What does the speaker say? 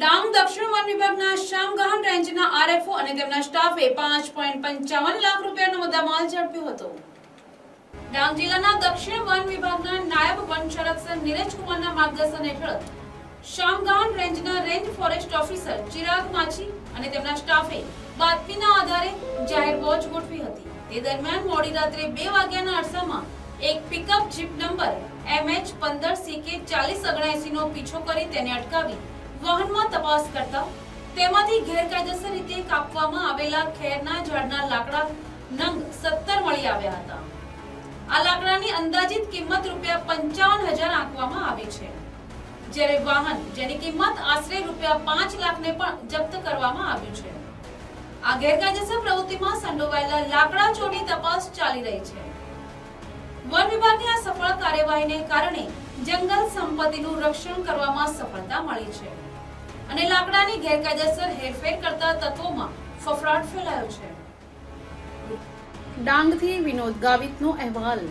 ડાંગ દક્ષિણ વન વિભાગના શામગહન રેન્જના આરએફઓ અને તેમના સ્ટાફે પાંચ પોઈન્ટ પંચાવન લાખ રૂપિયાનો મુદ્દામાલ ઝડપ્યો હતો. ડાંગ જિલ્લાના દક્ષિણ વન વિભાગના નાયબ વન સંરક્ષક નીરજ કુમારના માર્ગદર્શન હેઠળ શામગહન રેન્જના range forest officer Chirag Machhi અને તેમના સ્ટાફે બાતમીના આધારે જાહેર વોચ ગોઠવી હતી. તે દરમિયાન મોડી રાત્રે બે વાગ્યાના અરસામાં એક પિકઅપ જીપ નંબર એમએચ પંદર સીકે ચાલીસ ઓગણએસી નો પીછો કરી તેને અટકાવી વાહનમાં તપાસ કરતા તેમાંથી ગેરકાયદેસર રીતે કાપવામાં આવેલા ખેરના ઝાડના લાકડા નંગ સત્તર મળી આવ્યા હતા. આ લાકડાની અંદાજિત કિંમત રૂપિયા પંચાવન હજાર આંકવામાં આવી છે. જ્યારે વાહન જેની કિંમત આશરે રૂપિયા પાંચ લાખને પણ જપ્ત કરવામાં આવ્યું છે. આ ગેરકાયદેસર પ્રવૃત્તિમાં સંડોવાયેલા લાકડા ચોરી તપાસ ચાલી રહી છે. વન વિભાગની આ સફળ કાર્યવાહીને કારણે જંગલ સંપત્તિનું રક્ષણ કરવામાં સફળતા મળી છે. અને લાકડાની ગેરકાયદેસર હેરફેર કરતા તત્વોમાં ફફડાટ ફેલાયો છે. ડાંગથી વિનોદ ગાવિતનો અહેવાલ.